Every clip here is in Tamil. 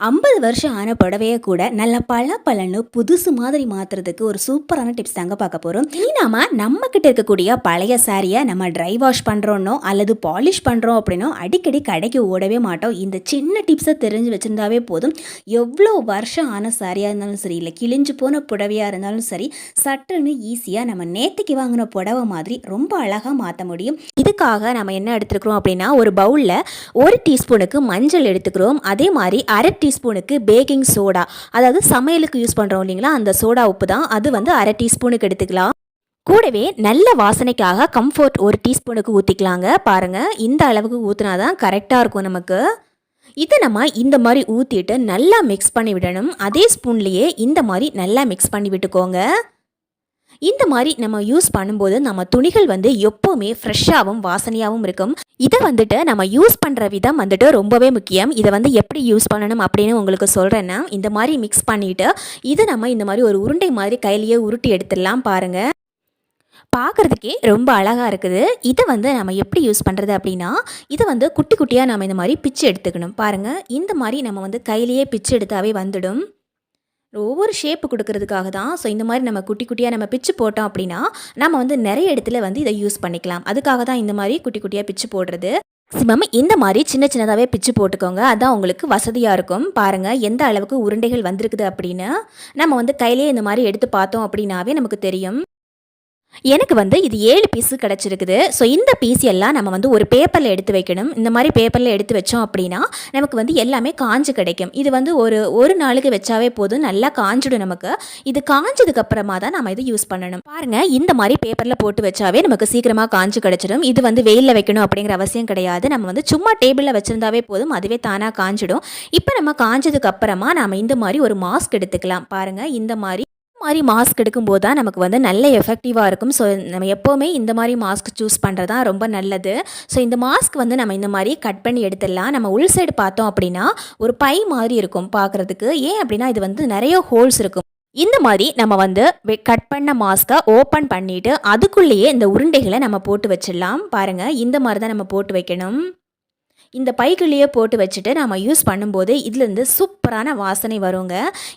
ஐம்பது வருஷம் ஆன புடவைய கூட நல்ல பல பலன்னு புதுசு மாதிரி மாத்துறதுக்கு ஒரு சூப்பரான டிப்ஸ் தாங்க பார்க்க போகிறோம் இனி நாம நம்ம கிட்ட இருக்கக்கூடிய பழைய சாரியை நம்ம ட்ரை வாஷ் பண்ணுறோன்னோ அல்லது பாலிஷ் பண்ணுறோம் அப்படின்னோ அடிக்கடி கடைக்கு ஓடவே மாட்டோம். இந்த சின்ன டிப்ஸை தெரிஞ்சு வச்சுருந்தாவே போதும். எவ்வளோ வருஷம் ஆன சாரியாக இருந்தாலும் சரி இல்லை கிழிஞ்சு போன புடவையாக இருந்தாலும் சரி சட்டுன்னு ஈஸியாக நம்ம நேற்றுக்கு வாங்கின புடவை மாதிரி ரொம்ப அழகாக மாற்ற முடியும். இதுக்காக நம்ம என்ன எடுத்துருக்குறோம் அப்படின்னா ஒரு பவுலில் ஒரு டீஸ்பூனுக்கு மஞ்சள் எடுத்துக்கிறோம். அதே மாதிரி அரை டீஸ்பூனுக்கு பேக்கிங் சோடா. அதாவது சமையலுக்கு யூஸ் பண்ணுறோம் இல்லைங்களா? அந்த சோடா உப்பு தான் அது வந்து அரை டீஸ்பூனுக்கு எடுத்துக்கலாம். கூடவே நல்ல வாசனைக்காக கம்ஃபர்ட் ஒரு டீஸ்பூனுக்கு ஊற்றிக்கலாங்க பாருங்கள் இந்த அளவுக்கு ஊற்றினா தான் கரெக்டாக இருக்கும் நமக்கு. இதை நம்ம இந்த மாதிரி ஊற்றிட்டு நல்லா மிக்ஸ் பண்ணி விடணும். அதே ஸ்பூன்லேயே இந்த மாதிரி நல்லா மிக்ஸ் பண்ணி விட்டுக்கோங்க. இந்த மாதிரி நம்ம யூஸ் பண்ணும்போது நம்ம துணிகள் வந்து எப்போவுமே ஃப்ரெஷ்ஷாகவும் வாசனையாகவும் இருக்கும். இதை வந்துட்டு நம்ம யூஸ் பண்ணுற விதம் வந்துட்டு ரொம்பவே முக்கியம். இதை வந்து எப்படி யூஸ் பண்ணணும் அப்படின்னு உங்களுக்கு சொல்கிறேன்னா இந்த மாதிரி மிக்ஸ் பண்ணிவிட்டு இதை நம்ம இந்த மாதிரி ஒரு உருண்டை மாதிரி கையிலேயே உருட்டி எடுத்துடலாம் பாருங்கள் பார்க்குறதுக்கே ரொம்ப அழகாக இருக்குது. இதை வந்து நம்ம எப்படி யூஸ் பண்ணுறது அப்படின்னா இதை வந்து குட்டி குட்டியாக நம்ம இந்த மாதிரி பிச்சு எடுத்துக்கணும். பாருங்கள் இந்த மாதிரி நம்ம வந்து கையிலேயே பிச்சு எடுத்தாவே வந்துடும். ஒவ்வொரு ஷேப்பு கொடுக்கறதுக்காக தான். ஸோ இந்த மாதிரி நம்ம குட்டி குட்டியாக நம்ம பிச்சு போட்டோம் அப்படின்னா நம்ம வந்து நிறைய இடத்துல வந்து இதை யூஸ் பண்ணிக்கலாம். அதுக்காக தான் இந்த மாதிரி குட்டி குட்டியாக பிச்சு போடுறது. மேக்ஸிமம் இந்த மாதிரி சின்ன சின்னதாகவே பிச்சு போட்டுக்கோங்க. அதான் உங்களுக்கு வசதியாக இருக்கும். பாருங்கள் எந்த அளவுக்கு உருண்டைகள் வந்திருக்குது அப்படின்னு. நம்ம வந்து கையிலேயே இந்த மாதிரி எடுத்து பார்த்தோம் அப்படின்னாவே நமக்கு தெரியும். எனக்கு வந்து இது ஏழு பீஸு கிடச்சிருக்குது. ஸோ இந்த பீஸ் எல்லாம் நம்ம வந்து ஒரு பேப்பரில் எடுத்து வைக்கணும். இந்த மாதிரி பேப்பரில் எடுத்து வச்சோம் அப்படின்னா நமக்கு வந்து எல்லாமே காஞ்சு கிடைக்கும். இது வந்து ஒரு ஒரு நாளுக்கு வச்சாவே போதும். நல்லா காஞ்சிடும் நமக்கு. இது காஞ்சதுக்கு அப்புறமா தான் நம்ம இதை யூஸ் பண்ணணும். பாருங்கள் இந்த மாதிரி பேப்பரில் போட்டு வச்சாவே நமக்கு சீக்கிரமாக காஞ்சு கிடச்சிடும். இது வந்து வெயிலில் வைக்கணும் அப்படிங்கிற அவசியம் கிடையாது. நம்ம வந்து சும்மா டேபிளில் வச்சுருந்தாவே போதும். அதுவே தானாக காஞ்சிடும். இப்போ நம்ம காஞ்சதுக்கு அப்புறமா நம்ம இந்த மாதிரி ஒரு மாஸ்க் எடுத்துக்கலாம். பாருங்கள் இந்த மாதிரி மாதிரி மாஸ்க் எடுக்கும்போது தான் நமக்கு வந்து நல்ல எஃபெக்டிவாக இருக்கும். ஸோ நம்ம எப்போவுமே இந்த மாதிரி மாஸ்க் சூஸ் பண்ணுறது தான் ரொம்ப நல்லது. ஸோ இந்த மாஸ்க் வந்து நம்ம இந்த மாதிரி கட் பண்ணி எடுத்துடலாம். நம்ம உள் சைடு பார்த்தோம் அப்படின்னா ஒரு பை மாதிரி இருக்கும் பார்க்குறதுக்கு. ஏன் அப்படின்னா இது வந்து நிறைய ஹோல்ஸ் இருக்கும். இந்த மாதிரி நம்ம வந்து கட் பண்ண மாஸ்கை ஓப்பன் பண்ணிவிட்டு அதுக்குள்ளேயே இந்த உருண்டைகளை நம்ம போட்டு வச்சிடலாம். பாருங்கள் இந்த மாதிரி தான் நம்ம போட்டு வைக்கணும். இந்த பைக்குள்ளேயே போட்டு வச்சுட்டு நம்ம யூஸ் பண்ணும்போது இதுலேருந்து சூப்பரான வாசனை வருங்க.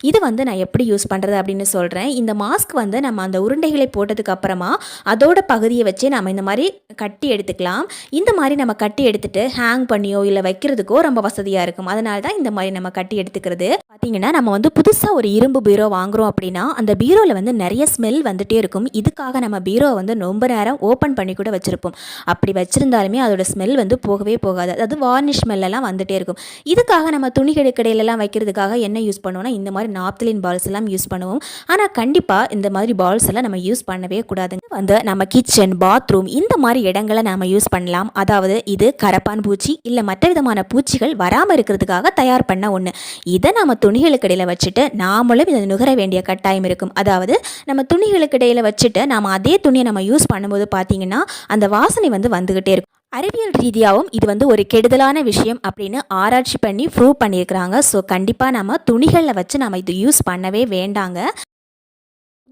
இது வந்து நான் எப்படி யூஸ் பண்ணுறது அப்படின்னு சொல்கிறேன் இந்த மாஸ்க் வந்து நம்ம அந்த உருண்டைகளை போட்டதுக்கு அப்புறமா அதோட பகுதியை வச்சு நம்ம இந்த மாதிரி கட்டி எடுத்துக்கலாம். இந்த மாதிரி நம்ம கட்டி எடுத்துட்டு ஹேங் பண்ணியோ இல்லை வைக்கிறதுக்கோ ரொம்ப வசதியாக இருக்கும். அதனால தான் இந்த மாதிரி நம்ம கட்டி எடுத்துக்கிறது. பார்த்தீங்கன்னா நம்ம வந்து புதுசாக ஒரு இரும்பு பீரோ வாங்குகிறோம் அப்படின்னா அந்த பீரோவில் வந்து நிறைய ஸ்மெல் வந்துகிட்டே இருக்கும். இதுக்காக நம்ம பீரோவை வந்து ரொம்ப நேரம் ஓப்பன் பண்ணி கூட வச்சுருப்போம். அப்படி வச்சுருந்தாலுமே அதோட ஸ்மெல் வந்து போகவே போகாது. அதாவது வார்னிஷ் ஸ்மெல்லாம் வந்துகிட்டே இருக்கும். இதுக்காக நம்ம துணி கடையிலலாம் வைக்கிறதுக்காக என்ன யூஸ் பண்ணுவோம்னா இந்த மாதிரி நாப்தலின் பால்ஸ் எல்லாம் யூஸ் பண்ணுவோம். ஆனால் கண்டிப்பாக இந்த மாதிரி பால்ஸ் எல்லாம் நம்ம யூஸ் பண்ணவே கூடாதுங்க. வந்து நம்ம கிச்சன் பாத்ரூம் இந்த மாதிரி இடங்களை நம்ம யூஸ் பண்ணலாம். அதாவது இது கரப்பான் பூச்சி இல்லை மற்ற விதமான பூச்சிகள் வராமல் இருக்கிறதுக்காக தயார் பண்ண ஒன்று இதை நம்ம துணிகளுக்கு இடையில் வச்சுட்டு நாமளும் இதை நுகர வேண்டிய கட்டாயம் இருக்கும். அதாவது நம்ம துணிகளுக்கு இடையில் வச்சுட்டு நம்ம அதே துணியை நம்ம யூஸ் பண்ணும்போது பார்த்தீங்கன்னா அந்த வாசனை வந்து வந்துக்கிட்டே இருக்கும். அறிவியல் ரீதியாகவும் இது வந்து ஒரு கெடுதலான விஷயம் அப்படின்னு ஆராய்ச்சி பண்ணி ப்ரூவ் பண்ணியிருக்கிறாங்க. ஸோ கண்டிப்பாக நம்ம துணிகளில் வச்சு நம்ம இது யூஸ் பண்ணவே வேண்டாங்க.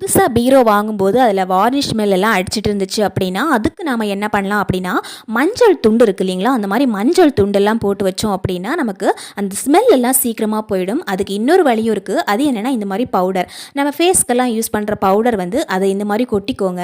புதுசாக பீரோ வாங்கும்போது அதில் வார்னிஷ் எல்லாம் அடிச்சிட்டு இருந்துச்சு அப்படின்னா அதுக்கு நாம் என்ன பண்ணலாம் அப்படின்னா மஞ்சள் துண்டு இருக்கு இல்லைங்களா? அந்த மாதிரி மஞ்சள் துண்டெல்லாம் போட்டு வச்சோம் அப்படின்னா நமக்கு அந்த ஸ்மெல் எல்லாம் சீக்கிரமாக போயிடும். அதுக்கு இன்னொரு வழியும் இருக்குது அது என்னென்னா இந்த மாதிரி பவுடர் நம்ம ஃபேஸ்க்கெல்லாம் யூஸ் பண்ணுற பவுடர் வந்து அதை இந்த மாதிரி கொட்டிக்கோங்க.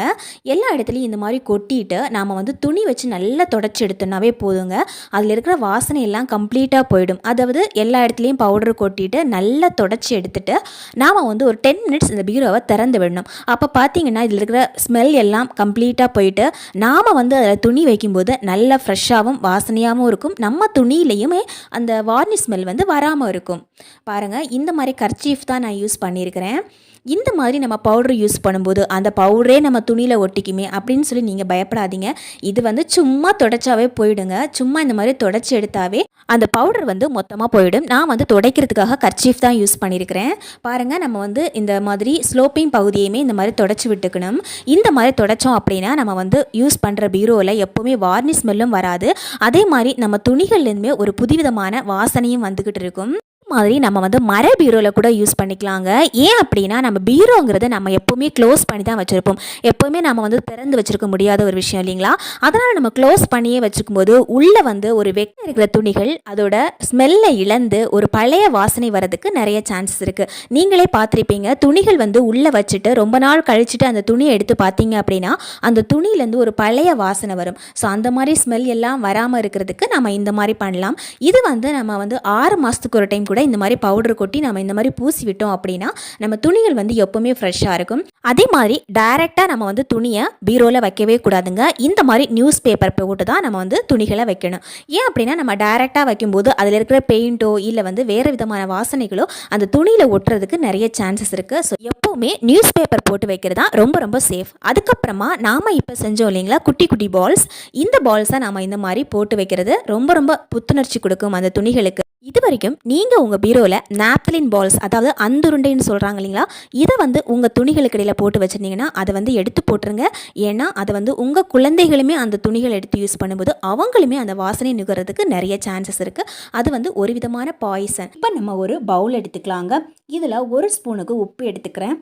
எல்லா இடத்துலையும் இந்த மாதிரி கொட்டிட்டு நாம் வந்து துணி வச்சு நல்லா தொடச்சி எடுத்தோம்னாவே போதுங்க. அதில் இருக்கிற வாசனை எல்லாம் கம்ப்ளீட்டாக போயிடும். அதாவது எல்லா இடத்துலையும் பவுடர் கொட்டிட்டு நல்லா தொடச்சி எடுத்துட்டு நாம் வந்து ஒரு டென் மினிட்ஸ் இந்த பீரோவை திறந்து விடணும் அப்போ பார்த்தீங்கன்னா இதில் இருக்கிற ஸ்மெல் எல்லாம் கம்ப்ளீட்டாக போயிட்டு நாம் வந்து அதில் துணி வைக்கும்போது நல்ல ஃப்ரெஷ்ஷாகவும் வாசனையாகவும் இருக்கும். நம்ம துணியிலையுமே அந்த வார்னிஷ் ஸ்மெல் வந்து வராமல் இருக்கும். பாருங்கள் இந்த மாதிரி கர்ச்சீஃப் தான் நான் யூஸ் பண்ணியிருக்கிறேன். இந்த மாதிரி நம்ம பவுடர் யூஸ் பண்ணும்போது அந்த பவுடரே நம்ம துணியில் ஒட்டிக்குமே அப்படின்னு சொல்லி நீங்கள் பயப்படாதீங்க. இது வந்து சும்மா தொடச்சாவே போயிடுங்க. சும்மா இந்த மாதிரி தொடச்சி எடுத்தாவே அந்த பவுடர் வந்து மொத்தமாக போயிடும். நான் வந்து துடைக்கிறதுக்காக கர்ச்சீஃப் தான் யூஸ் பண்ணியிருக்கிறேன் பாருங்கள் நம்ம வந்து இந்த மாதிரி ஸ்லோப்பிங் பகுதியுமே இந்த மாதிரி தொடச்சி விட்டுக்கணும். இந்த மாதிரி தொடச்சோம் அப்படின்னா நம்ம வந்து யூஸ் பண்ணுற பீரோவில் எப்போவுமே வார்னிஷ் ஸ்மெல்லும் வராது. அதே மாதிரி நம்ம துணிகள்லேருந்துமே ஒரு புதுவிதமான வாசனையும் வந்துக்கிட்டு இருக்கும். மாதிரி நம்ம வந்து மர பீரோவில் கூட யூஸ் பண்ணிக்கலாங்க. ஏன் அப்படின்னா நம்ம பீரோங்கிறது நம்ம எப்போவுமே க்ளோஸ் பண்ணி தான் வச்சுருப்போம். எப்போவுமே நம்ம வந்து திறந்து வச்சுருக்க முடியாத ஒரு விஷயம் இல்லைங்களா? அதனால் நம்ம க்ளோஸ் பண்ணியே வச்சுக்கும் போது உள்ளே வந்து ஒரு வெக்க இருக்கிற துணிகள் அதோட ஸ்மெல்லை இழந்து ஒரு பழைய வாசனை வரதுக்கு நிறைய சான்சஸ் இருக்குது நீங்களே பார்த்துருப்பீங்க துணிகள் வந்து உள்ளே வச்சுட்டு ரொம்ப நாள் கழிச்சுட்டு அந்த துணியை எடுத்து பார்த்தீங்க அப்படின்னா அந்த துணியிலேருந்து ஒரு பழைய வாசனை வரும். ஸோ அந்த மாதிரி ஸ்மெல் எல்லாம் வராமல் இருக்கிறதுக்கு நம்ம இந்த மாதிரி பண்ணலாம். இது வந்து நம்ம வந்து ஆறு மாதத்துக்கு ஒரு டைம் கூட இந்த மாதிரி பவுடர் கொட்டி நம்ம இந்த மாதிரி பூசி விட்டோம் அப்படின்னா நம்ம துணிகள் வந்து எப்போவுமே ஃப்ரெஷ்ஷாக இருக்கும். அதே மாதிரி டைரெக்டாக நம்ம வந்து துணியை பீரோவில் வைக்கவே கூடாதுங்க. இந்த மாதிரி நியூஸ் பேப்பர் போட்டு தான் நம்ம வந்து துணிகளை வைக்கணும். ஏன் அப்படின்னா நம்ம டைரெக்டாக வைக்கும்போது அதில் இருக்கிற பெயிண்ட்டோ இல்லை வந்து வேறு விதமான வாசனைகளோ அந்த துணியில் ஒட்டுறதுக்கு நிறைய சான்சஸ் இருக்குது ஸோ எப்போவுமே நியூஸ் பேப்பர் போட்டு வைக்கிறது தான் ரொம்ப ரொம்ப சேஃப் அதுக்கப்புறமா நாம் இப்போ செஞ்சோம் இல்லைங்களா குட்டி குட்டி பால்ஸ் இந்த பால்ஸை நாம் இந்த மாதிரி போட்டு வைக்கிறது ரொம்ப ரொம்ப புத்துணர்ச்சி கொடுக்கும் அந்த துணிகளுக்கு. இது வரைக்கும் நீங்கள் உங்கள் பீரோவில் நாப்தலின் பால்ஸ் அதாவது அந்துருண்டைன்னு சொல்கிறாங்க இல்லைங்களா? இதை வந்து உங்கள் துணிகளுக்கு இடையில் போட்டு வச்சுருந்தீங்கன்னா அதை வந்து எடுத்து போட்டுருங்க. ஏன்னா அதை வந்து உங்கள் குழந்தைகளுமே அந்த துணிகள் எடுத்து யூஸ் பண்ணும்போது அவங்களுமே அந்த வாசனை நுகர்றதுக்கு நிறைய சான்சஸ் இருக்குது அது வந்து ஒரு விதமான பாய்சன் இப்போ நம்ம ஒரு பவுல் எடுத்துக்கலாங்க. இதில் ஒரு ஸ்பூனுக்கு உப்பு எடுத்துக்கிறேன்.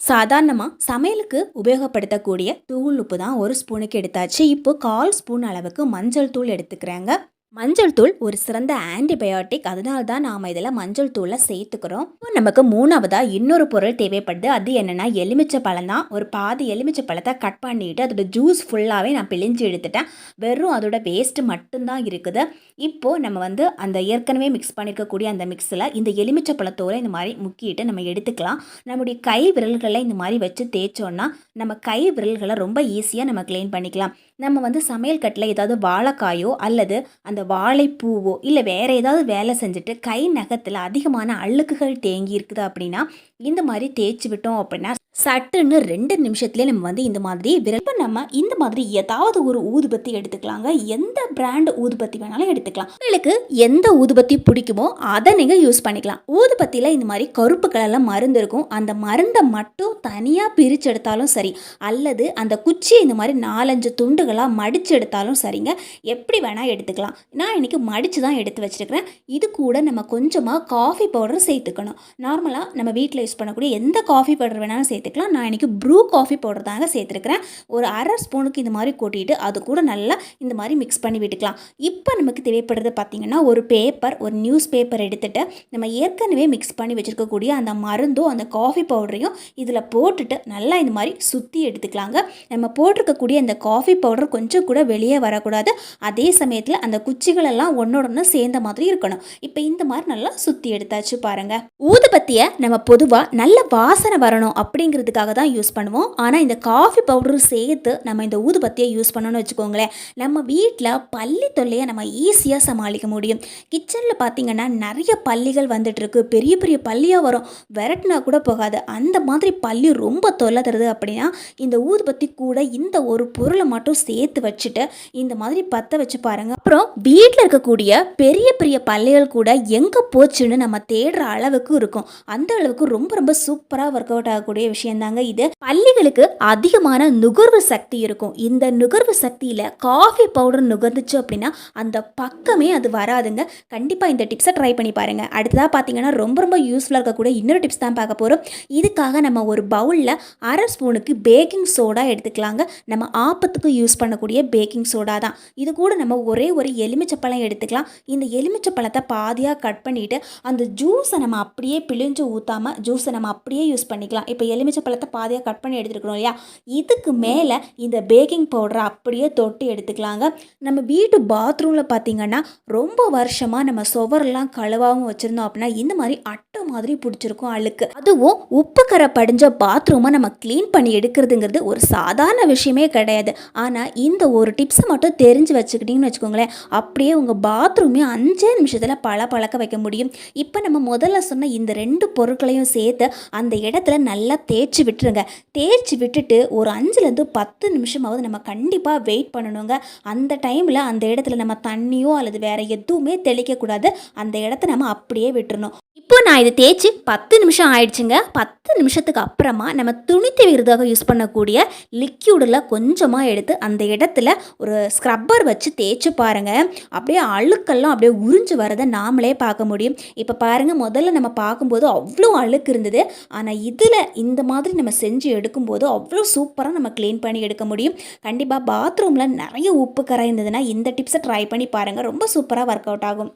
சாதாரணமாக சமையலுக்கு உபயோகப்படுத்தக்கூடிய தூள் உப்பு தான் ஒரு ஸ்பூனுக்கு எடுத்தாச்சு. இப்போ கால் ஸ்பூன் அளவுக்கு மஞ்சள் தூள் எடுத்துக்கிறேங்க. மஞ்சள் தூள் ஒரு சிறந்த ஆன்டிபயோட்டிக் அதனால தான் நாம் இதில் மஞ்சள் தூளை சேர்த்துக்கிறோம். இப்போ நமக்கு மூணாவதாக இன்னொரு பொருள் தேவைப்படுது. அது என்னென்னா எலுமிச்சை பழம் தான். ஒரு பாதி எலுமிச்சை பழத்தை கட் பண்ணிவிட்டு அதோட ஜூஸ் ஃபுல்லாகவே நான் பிழிஞ்சு எடுத்துட்டேன். வெறும் அதோட வேஸ்ட்டு மட்டும்தான் இருக்குது. இப்போது நம்ம வந்து அந்த ஏற்கனவே மிக்ஸ் பண்ணியிருக்கக்கூடிய அந்த மிக்ஸில் இந்த எலுமிச்சை பழத்தோடு இந்த மாதிரி முக்கிட்டு நம்ம எடுத்துக்கலாம். நம்முடைய கை விரல்களை இந்த மாதிரி வச்சு தேய்ச்சோன்னா நம்ம கை விரல்களை ரொம்ப ஈஸியாக நம்ம க்ளீன் பண்ணிக்கலாம். நம்ம வந்து சமையல் கட்டில் ஏதாவது வாழைக்காயோ அல்லது அந்த வாழைப்பூவோ இல்லை வேறு ஏதாவது வேலை செஞ்சுட்டு கை நகத்தில் அதிகமான அழுக்குகள் தேங்கி இருக்குது அப்படின்னா இந்த மாதிரி தேய்ச்சி விட்டோம் அப்படின்னா சட்டுன்னு ரெண்டு நிமிஷத்துலேயே நம்ம வந்து இந்த மாதிரி விரல் நம்ம இந்த மாதிரி ஏதாவது ஒரு ஊதுபத்தி எடுத்துக்கலாங்க. எந்த பிராண்ட் ஊதுபத்தி வேணாலும் எடுத்துக்கலாம். உங்களுக்கு எந்த ஊதுபத்தி பிடிக்குமோ அதை நீங்கள் யூஸ் பண்ணிக்கலாம். ஊதுபத்தியில் இந்த மாதிரி கருப்பு கலரில் மருந்து இருக்கும். அந்த மருந்தை மட்டும் தனியாக பிரித்து எடுத்தாலும் சரி அல்லது அந்த குச்சியை இந்த மாதிரி நாலஞ்சு துண்டுகளாக மடித்து எடுத்தாலும் சரிங்க. எப்படி வேணால் எடுத்துக்கலாம். நான் இன்றைக்கி மடித்து தான் எடுத்து வச்சுருக்கிறேன். இது கூட நம்ம கொஞ்சமாக காஃபி பவுடர் சேர்த்துக்கணும். நார்மலாக நம்ம வீட்டில் யூஸ் பண்ணக்கூடிய எந்த காஃபி பவுடர் வேணாலும் சேர்த்துக்கலாம். நான் இன்றைக்கி ப்ரூ காஃபி பவுடர் தாங்க சேர்த்துருக்கிறேன். ஒரு அரை ஸ்பூனுக்கு இந்த மாதிரி கொட்டிட்டு அது கூட நல்லா இந்த மாதிரி மிக்ஸ் பண்ணி விட்டுக்கலாம். இப்போ நமக்கு தேவைப்படுறது பார்த்திங்கன்னா ஒரு பேப்பர் ஒரு நியூஸ் பேப்பர் எடுத்துகிட்டு நம்ம ஏற்கனவே மிக்ஸ் பண்ணி வச்சுருக்கக்கூடிய அந்த மருந்தும் அந்த காஃபி பவுடரையும் இதில் போட்டுட்டு நல்லா இந்த மாதிரி சுற்றி எடுத்துக்கலாங்க. நம்ம போட்டிருக்கக்கூடிய அந்த காஃபி பவுடர் கொஞ்சம் கூட வெளியே வரக்கூடாது. அதே சமயத்தில் அந்த குச்சிகளெல்லாம் ஒன்றோட ஒன்று சேர்ந்த மாதிரி இருக்கணும். இப்போ இந்த மாதிரி நல்லா சுற்றி எடுத்தாச்சு பாருங்கள் ஊதுபத்தியை நம்ம பொதுவாக நல்ல வாசனை வரணும் அப்படிங்கிற அப்படிங்கிறதுக்காக தான் யூஸ் பண்ணுவோம். ஆனால் இந்த காஃபி பவுடரும் சேர்த்து நம்ம இந்த ஊதுபத்தியை யூஸ் பண்ணோன்னு வச்சுக்கோங்களேன். நம்ம வீட்டில் பள்ளி தொல்லையை நம்ம ஈஸியாக சமாளிக்க முடியும். கிச்சனில் பார்த்தீங்கன்னா நிறைய பள்ளிகள் வந்துட்டுருக்கு. பெரிய பெரிய பள்ளியாக வரும். விரட்டினா கூட போகாது. அந்த மாதிரி பள்ளி ரொம்ப தொல்லை தருது அப்படின்னா இந்த ஊதுபத்தி கூட இந்த ஒரு பொருளை மட்டும் சேர்த்து வச்சுட்டு இந்த மாதிரி பற்ற வச்சு பாருங்கள் அப்புறம் வீட்டில் இருக்கக்கூடிய பெரிய பெரிய பள்ளிகள் கூட எங்கே போச்சுன்னு நம்ம தேடுற அளவுக்கு இருக்கும். அந்த அளவுக்கு ரொம்ப ரொம்ப சூப்பராக ஒர்க் அவுட் ஆகக்கூடிய விஷயம். விஷயந்தாங்க இது. பள்ளிகளுக்கு அதிகமான நுகர்வு சக்தி இருக்கும். இந்த நுகர்வு சக்தியில் காஃபி பவுடர் நுகர்ந்துச்சு அப்படின்னா அந்த பக்கமே அது வராதுங்க. கண்டிப்பாக இந்த டிப்ஸை ட்ரை பண்ணி பாருங்கள் அடுத்ததாக பார்த்தீங்கன்னா ரொம்ப ரொம்ப யூஸ்ஃபுல்லாக இருக்கக்கூடிய இன்னொரு டிப்ஸ் தான் பார்க்க போகிறோம் இதுக்காக நம்ம ஒரு பவுலில் அரை ஸ்பூனுக்கு பேக்கிங் சோடா எடுத்துக்கலாங்க. நம்ம ஆப்பத்துக்கு யூஸ் பண்ணக்கூடிய பேக்கிங் சோடா தான். இது கூட நம்ம ஒரே ஒரு எலுமிச்சப்பழம் எடுத்துக்கலாம். இந்த எலுமிச்சப்பழத்தை பாதியாக கட் பண்ணிவிட்டு அந்த ஜூஸை நம்ம அப்படியே பிழிஞ்சு ஊற்றாமல் ஜூஸை நம்ம அப்படியே யூஸ் பண்ணிக்கலாம். இப்போ எலுமிச்சப்பழத்தை பாதியாக கட் பண்ணி எடுத்துருக்கணும் இல்லையா? இதுக்கு மேலே இந்த பேக்கிங் பவுடரை அப்படியே தொட்டு எடுத்துக்கலாங்க. நம்ம வீட்டு பாத்ரூமில் பார்த்தீங்கன்னா ரொம்ப வருஷமாக நம்ம சுவரெல்லாம் கழுவாகவும் வச்சுருந்தோம் அப்படின்னா இந்த மாதிரி அட்டை மாதிரி பிடிச்சிருக்கும் அழுக்கு. அதுவும் உப்பு கரை படிஞ்ச பாத்ரூமை நம்ம க்ளீன் பண்ணி எடுக்கிறதுங்கிறது ஒரு சாதாரண விஷயமே கிடையாது. ஆனால் இந்த ஒரு டிப்ஸை மட்டும் தெரிஞ்சு வச்சுக்கிட்டிங்கன்னு வச்சுக்கோங்களேன் அப்படியே உங்கள் பாத்ரூமே அஞ்சே நிமிஷத்தில் பல பழக்க வைக்க முடியும். இப்போ நம்ம முதல்ல சொன்ன இந்த ரெண்டு பொருட்களையும் சேர்த்து அந்த இடத்துல நல்லா தேய்ச்சி விட்டுருங்க. தேய்ச்சி விட்டுட்டு ஒரு அஞ்சுலேருந்து பத்து நிமிஷமாவது நம்ம கண்டிப்பாக வெயிட் பண்ணணுங்க. அந்த டைமில் அந்த இடத்துல நம்ம தண்ணியோ அல்லது வேறு எதுவுமே தெளிக்கக்கூடாது. அந்த இடத்த நம்ம அப்படியே விட்டுறணும். இப்போ நான் இதை தேய்ச்சி பத்து நிமிஷம் ஆயிடுச்சுங்க. பத்து நிமிஷத்துக்கு அப்புறமா நம்ம துணி தேவைக்கிறதுக்காக யூஸ் பண்ணக்கூடிய லிக்யூடில் கொஞ்சமாக எடுத்து அந்த இடத்துல ஒரு ஸ்க்ரப்பர் வச்சு தேய்ச்சி பாருங்கள் அப்படியே அழுக்கெல்லாம் அப்படியே உறிஞ்சு வரதை நாமளே பார்க்க முடியும். இப்போ பாருங்கள் முதல்ல நம்ம பார்க்கும்போது அவ்வளோ அழுக்கு இருந்தது. ஆனால் இதில் இந்த மாதிரி நம்ம செஞ்சு எடுக்கும்போது அவ்வளோ சூப்பராக நம்ம க்ளீன் பண்ணி எடுக்க முடியும். கண்டிப்பாக பாத்ரூமில் நிறைய உப்பு கரை இருந்ததுன்னா இந்த டிப்ஸை ட்ரை பண்ணி பாருங்கள் ரொம்ப சூப்பராக ஒர்க் அவுட் ஆகும்.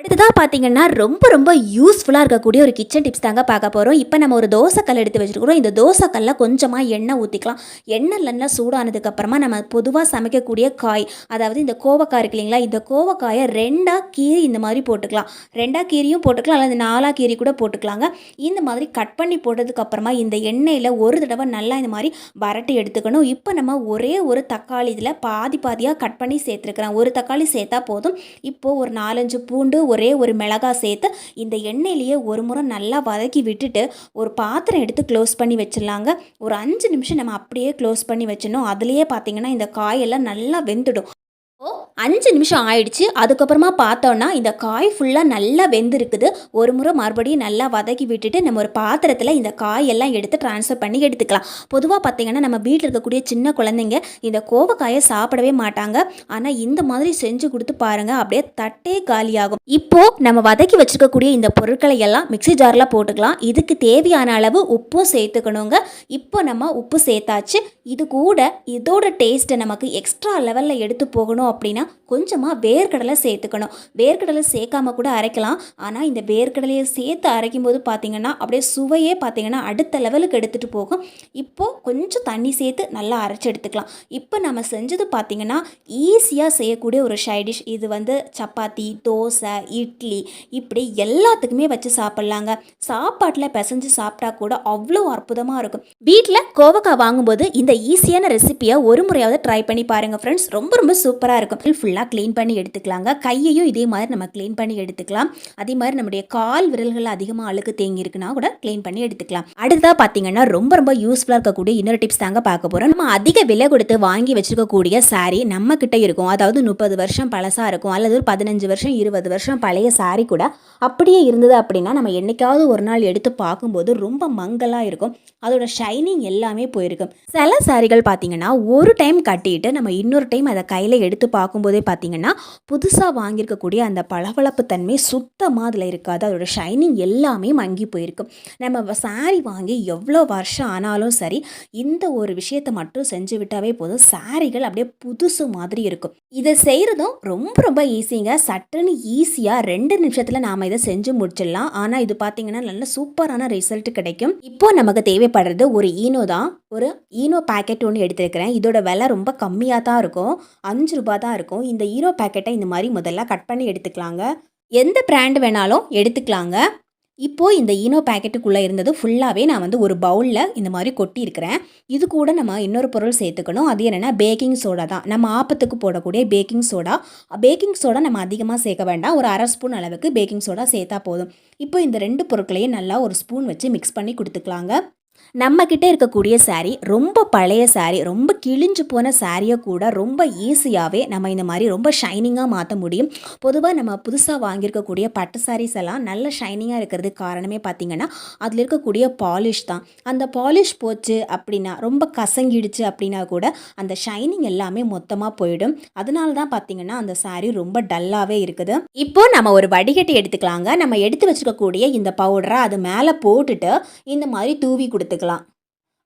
அடுத்ததாக பார்த்தீங்கன்னா ரொம்ப ரொம்ப யூஸ்ஃபுல்லாக இருக்கக்கூடிய ஒரு கிச்சன் டிப்ஸ் தாங்க பார்க்க போகிறோம் இப்போ நம்ம ஒரு தோசைக்கல் எடுத்து வச்சுருக்கிறோம். இந்த தோசைக்கல்ல கொஞ்சமாக எண்ணெய் ஊற்றிக்கலாம் எண்ணெய் நல்லா சூடானதுக்கப்புறமா நம்ம பொதுவாக சமைக்கக்கூடிய காய் அதாவது இந்த கோவக்காய் இருக்கு இல்லைங்களா இந்த கோவக்காயை ரெண்டாக கீரி இந்த மாதிரி போட்டுக்கலாம். ரெண்டாக கீரியும் போட்டுக்கலாம். அல்லது நாலாக கீரி கூட போட்டுக்கலாங்க. இந்த மாதிரி கட் பண்ணி போட்டதுக்கப்புறமா இந்த எண்ணெயில் ஒரு தடவை நல்லா இந்த மாதிரி வரட்டி எடுத்துக்கணும். இப்போ நம்ம ஒரே ஒரு தக்காளி இதில் பாதி பாதியாக கட் பண்ணி சேர்த்துருக்குறேன். ஒரு தக்காளி சேர்த்தா போதும். இப்போது ஒரு நாலஞ்சு பூண்டு ஒரே ஒரு மிளகாய் சேர்த்து இந்த எண்ணெயிலேயே ஒரு முறை நல்லா வதக்கி விட்டுட்டு ஒரு பாத்திரம் எடுத்து க்ளோஸ் பண்ணி வச்சிடலாங்க. ஒரு அஞ்சு நிமிஷம் நம்ம அப்படியே க்ளோஸ் பண்ணி வச்சிடணும். அதுலேயே பார்த்தீங்கன்னா இந்த காயெல்லாம் நல்லா வெந்துடும். ஓ அஞ்சு நிமிஷம் ஆயிடுச்சு. அதுக்கப்புறமா பார்த்தோன்னா இந்த காய் ஃபுல்லாக நல்லா வெந்திருக்குது. ஒரு முறை மறுபடியும் நல்லா வதக்கி விட்டுட்டு நம்ம ஒரு பாத்திரத்தில் இந்த காய் எல்லாம் எடுத்து ட்ரான்ஸ்ஃபர் பண்ணி எடுத்துக்கலாம். பொதுவாக பார்த்தீங்கன்னா நம்ம வீட்டில் இருக்கக்கூடிய சின்ன குழந்தைங்க இந்த கோவக்காயை சாப்பிடவே மாட்டாங்க. ஆனால் இந்த மாதிரி செஞ்சு கொடுத்து பாருங்கள் அப்படியே தட்டே காலியாகும். இப்போது நம்ம வதக்கி வச்சுருக்கக்கூடிய இந்த பொருட்களை எல்லாம் மிக்ஸி ஜாரில் போட்டுக்கலாம். இதுக்கு தேவையான அளவு உப்பும் சேர்த்துக்கணுங்க. இப்போ நம்ம உப்பு சேர்த்தாச்சு. இது கூட இதோட டேஸ்ட்டை நமக்கு எக்ஸ்ட்ரா லெவலில் எடுத்து போகணும் அப்படின்னா கொஞ்சமாக வேர்க்கடலை சேர்த்துக்கணும். வேர்க்கடலை சேர்க்காம கூட அரைக்கலாம். ஆனால் இந்த வேர்க்கடலையை சேர்த்து அரைக்கும் போது பார்த்தீங்கன்னா அப்படியே சுவையே பார்த்தீங்கன்னா அடுத்த லெவலுக்கு எடுத்துகிட்டு போகும். இப்போது கொஞ்சம் தண்ணி சேர்த்து நல்லா அரைச்சி எடுத்துக்கலாம். இப்போ நம்ம செஞ்சது பார்த்தீங்கன்னா ஈஸியாக செய்யக்கூடிய ஒரு சைடிஷ் இது வந்து சப்பாத்தி தோசை இட்லி இப்படி எல்லாத்துக்குமே வச்சு சாப்பிட்லாங்க. சாப்பாட்டில் பிசைஞ்சு சாப்பிட்டா கூட அவ்வளோ அற்புதமாக இருக்கும். வீட்டில் கோவக்காய் வாங்கும்போது இந்த ஈஸியான ரெசிபியை ஒரு முறையாவது ட்ரை பண்ணி பாருங்கள் ஃப்ரெண்ட்ஸ் ரொம்ப ரொம்ப சூப்பராக இருக்கும். ஃபுல்லாக க்ளீன் பண்ணி எடுத்துக்கலாங்க. கையையும் இதே மாதிரி நம்ம க்ளீன் பண்ணி எடுத்துக்கலாம். அதே மாதிரி நம்முடைய கால் விரல்கள் அதிகமாக அழுக்கு தேங்கி இருக்குன்னா கூட க்ளீன் பண்ணி எடுத்துக்கலாம். அடுத்ததாக பார்த்தீங்கன்னா ரொம்ப ரொம்ப யூஸ்ஃபுல்லாக இருக்கக்கூடிய இன்னொரு டிப்ஸ் தாங்க பார்க்க போகிறோம் நம்ம அதிக விலை கொடுத்து வாங்கி வச்சிருக்கக்கூடிய saree நம்ம கிட்ட இருக்கும். அதாவது முப்பது வருஷம் பழசாக இருக்கும். அல்லது ஒரு பதினஞ்சு வருஷம் இருபது வருஷம் பழைய saree கூட அப்படியே இருந்தது அப்படின்னா நம்ம என்னைக்காவது ஒரு நாள் எடுத்து பார்க்கும்போது ரொம்ப மங்கலாக இருக்கும். அதோட ஷைனிங் எல்லாமே போயிருக்கும். சில சாரிகள் பார்த்தீங்கன்னா ஒரு டைம் கட்டிட்டு நம்ம இன்னொரு டைம் அதை கையில் எடுத்து பார்க்கும்போதே பார்த்தீங்கன்னா புதுசாக வாங்கியிருக்கக்கூடிய அந்த பளபளப்பு தன்மை சுத்தமாக அதில் இருக்காது. அதோட ஷைனிங் எல்லாமே மங்கி போயிருக்கும் நம்ம சாரீ வாங்கி எவ்வளோ வருஷம் ஆனாலும் சரி இந்த ஒரு விஷயத்தை மட்டும் செஞ்சு விட்டாவே போதும். சாரிகள் அப்படியே புதுசு மாதிரி இருக்கும் இதை செய்கிறதும் ரொம்ப ரொம்ப ஈஸிங்க சட்டுன்னு ஈஸியாக ரெண்டு நிமிஷத்தில் நாம் இதை செஞ்சு முடிச்சிடலாம். ஆனால் இது பார்த்தீங்கன்னா நல்ல சூப்பரான ரிசல்ட் கிடைக்கும். இப்போ நமக்கு தேவைப்படுறது ஒரு ஈனோ தான். ஒரு ஈனோ பேக்கெட் ஒன்று எடுத்திருக்கிறேன். இதோட விலை ரொம்ப கம்மியாக தான் இருக்கும். அஞ்சு ரூபாய் தான் இருக்கும். இந்த ஈரோ பேக்கெட்டை இந்த மாதிரி முதல்ல கட் பண்ணி எடுத்துக்கலாங்க. எந்த பிராண்ட் வேணாலும் எடுத்துக்கலாங்க. இப்போது இந்த ஈனோ பேக்கெட்டுக்குள்ளே இருந்தது ஃபுல்லாகவே நான் வந்து ஒரு பவுலில் இந்த மாதிரி கொட்டியிருக்கிறேன். இது கூட நம்ம இன்னொரு பொருள் சேர்த்துக்கணும். அது என்னென்னா பேக்கிங் சோடா தான். நம்ம ஆப்பத்துக்கு போடக்கூடிய பேக்கிங் சோடா பேக்கிங் சோடா நம்ம அதிகமாக சேர்க்க வேண்டாம். ஒரு அரை ஸ்பூன் அளவுக்கு பேக்கிங் சோடா சேர்த்தா போதும். இப்போ இந்த ரெண்டு பொருட்களையும் நல்லா ஒரு ஸ்பூன் வச்சு மிக்ஸ் பண்ணி கொடுத்துக்கலாங்க. நம்மக்கிட்ட இருக்கக்கூடிய saree ரொம்ப பழைய saree ரொம்ப கிழிஞ்சு போன சாரியை கூட ரொம்ப ஈஸியாகவே நம்ம இந்த மாதிரி ரொம்ப ஷைனிங்காக மாற்ற முடியும். பொதுவாக நம்ம புதுசாக வாங்கியிருக்கக்கூடிய பட்டு சாரீஸ் எல்லாம் நல்ல ஷைனிங்காக இருக்கிறதுக்கு காரணமே பார்த்திங்கன்னா அதில் இருக்கக்கூடிய பாலிஷ் தான். அந்த பாலிஷ் போச்சு அப்படின்னா ரொம்ப கசங்கிடுச்சு அப்படின்னா கூட அந்த ஷைனிங் எல்லாமே மொத்தமாக போயிடும். அதனால தான் பார்த்தீங்கன்னா அந்த சாரீ ரொம்ப டல்லாகவே இருக்குது. இப்போ நம்ம ஒரு வடிகட்டி எடுத்துக்கலாங்க. நம்ம எடுத்து வச்சுருக்கக்கூடிய இந்த பவுடரை அது மேலே போட்டுட்டு இந்த மாதிரி தூவி கொடுத்துக்கலாம்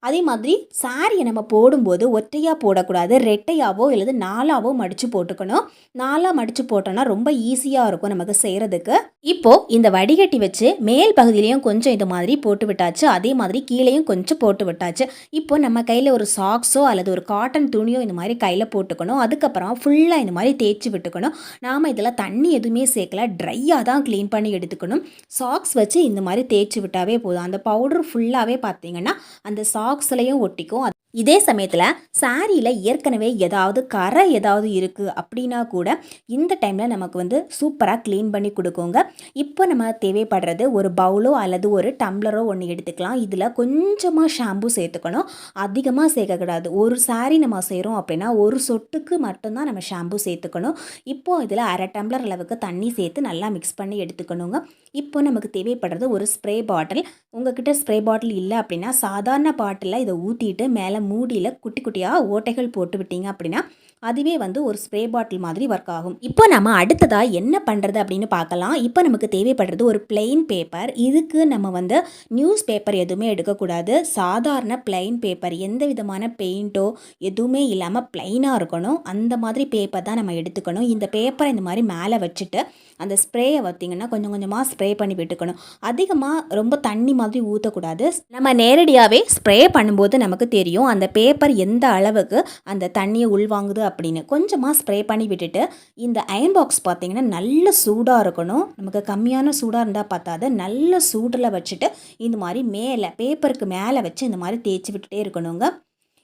அதே மாதிரி சாரியை நம்ம போடும்போது ஒற்றையாக போடக்கூடாது. ரெட்டையாவோ இல்லது நாலாவோ மடித்து போட்டுக்கணும். நாலாக மடித்து போட்டோன்னா ரொம்ப ஈஸியாக இருக்கும் நமக்கு செய்கிறதுக்கு இப்போது இந்த வடிகட்டி வச்சு மேல் பகுதியிலையும் கொஞ்சம் இது மாதிரி போட்டு விட்டாச்சு. அதே மாதிரி கீழேயும் கொஞ்சம் போட்டு விட்டாச்சு. இப்போ நம்ம கையில் ஒரு சாக்ஸோ அல்லது ஒரு காட்டன் துணியோ இந்த மாதிரி கையில் போட்டுக்கணும். அதுக்கப்புறம் ஃபுல்லாக இந்த மாதிரி தேய்ச்சி விட்டுக்கணும். நாம் இதில் தண்ணி எதுவுமே சேர்க்கல. ட்ரையாக தான் க்ளீன் பண்ணி எடுத்துக்கணும். சாக்ஸ் வச்சு இந்த மாதிரி தேய்ச்சி விட்டாவே போதும். அந்த பவுடர் ஃபுல்லாகவே பார்த்தீங்கன்னா அந்த சாக்ஸ் பாக்ஸ்லையும் ஒட்டிக்கும். இதே சமயத்தில் சாரியில் ஏற்கனவே ஏதாவது கரை ஏதாவது இருக்குது அப்படின்னா கூட இந்த டைமில் நமக்கு வந்து சூப்பராக க்ளீன் பண்ணி கொடுக்குங்க. இப்போ நம்ம தேவைப்படுறது ஒரு பவுலோ அல்லது ஒரு டம்ளரோ ஒன்று எடுத்துக்கலாம். இதில் கொஞ்சமாக ஷாம்பு சேர்த்துக்கணும். அதிகமாக சேர்க்கக்கூடாது. ஒரு சாரி நம்ம செய்கிறோம் அப்படின்னா ஒரு சொட்டுக்கு மட்டும்தான் நம்ம ஷாம்பு சேர்த்துக்கணும். இப்போது இதில் அரை டம்ளர் அளவுக்கு தண்ணி சேர்த்து நல்லா மிக்ஸ் பண்ணி எடுத்துக்கணுங்க. இப்போ நமக்கு தேவைப்படுறது ஒரு ஸ்ப்ரே பாட்டில் உங்ககிட்ட ஸ்ப்ரே பாட்டில் இல்லை அப்படின்னா சாதாரண பாட்டிலில் இதை ஊற்றிட்டு மேலே மூடியில் குட்டி குட்டியாக ஓட்டைகள் போட்டு விட்டீங்க அப்படின்னா அதுவே வந்து ஒரு ஸ்ப்ரே பாட்டில் மாதிரி ஒர்க் ஆகும். இப்போ நம்ம அடுத்ததாக என்ன பண்ணுறது அப்படின்னு பார்க்கலாம். இப்போ நமக்கு தேவைப்படுறது ஒரு பிளெயின் பேப்பர் இதுக்கு நம்ம வந்து நியூஸ் பேப்பர் எதுவுமே எடுக்கக்கூடாது. சாதாரண பிளெயின் பேப்பர் எந்த விதமான பெயிண்ட்டோ எதுவுமே இல்லாமல் பிளெயினாக இருக்கணும். அந்த மாதிரி பேப்பர் தான் நம்ம எடுத்துக்கணும். இந்த பேப்பரை இந்த மாதிரி மேலே வச்சுட்டு அந்த ஸ்ப்ரேயை பார்த்திங்கன்னா கொஞ்சம் கொஞ்சமாக ஸ்ப்ரே பண்ணி விட்டுக்கணும். அதிகமாக ரொம்ப தண்ணி மாதிரி ஊற்றக்கூடாது நம்ம நேரடியாகவே ஸ்ப்ரே பண்ணும்போது நமக்கு தெரியும். அந்த பேப்பர் எந்த அளவுக்கு அந்த தண்ணியை உள்வாங்குது அப்படின்னு கொஞ்சமாக ஸ்ப்ரே பண்ணி விட்டுட்டு இந்த அயன் பாக்ஸ் பார்த்திங்கன்னா நல்ல சூடாக இருக்கணும். நமக்கு கம்மியான சூடாக இருந்தால் பார்த்தாது நல்ல சூடில் வச்சுட்டு இந்த மாதிரி மேலே பேப்பருக்கு மேலே வச்சு இந்த மாதிரி தேய்ச்சி விட்டுட்டே இருக்கணுங்க.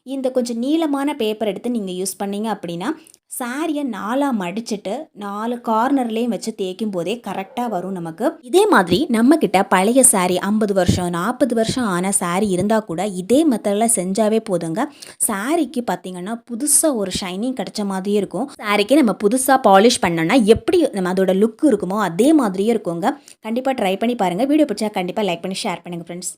இந்த கொஞ்சம் நீளமான பேப்பர் எடுத்து நீங்கள் யூஸ் பண்ணீங்க அப்படின்னா சாரியை நாலாக மடிச்சுட்டு நாலு கார்னர்லேயும் வச்சு தேய்க்கும் போதே கரெக்டாக வரும் நமக்கு. இதே மாதிரி நம்மக்கிட்ட பழைய சாரி ஐம்பது வருஷம் நாற்பது வருஷம் ஆன சாரி இருந்தால் கூட இதே மெத்தடில் செஞ்சாவே போதுங்க. சாரிக்கு பார்த்தீங்கன்னா புதுசாக ஒரு ஷைனிங் கிடைச்ச மாதிரியே இருக்கும். சாரிக்கு நம்ம புதுசாக பாலிஷ் பண்ணோம்னா எப்படி நம்ம அதோட லுக் இருக்குமோ அதே மாதிரியே இருக்குங்க. கண்டிப்பாக ட்ரை பண்ணி பாருங்கள் வீடியோ பிடிச்சா கண்டிப்பாக லைக் பண்ணி ஷேர் பண்ணுங்கள் ஃப்ரெண்ட்ஸ்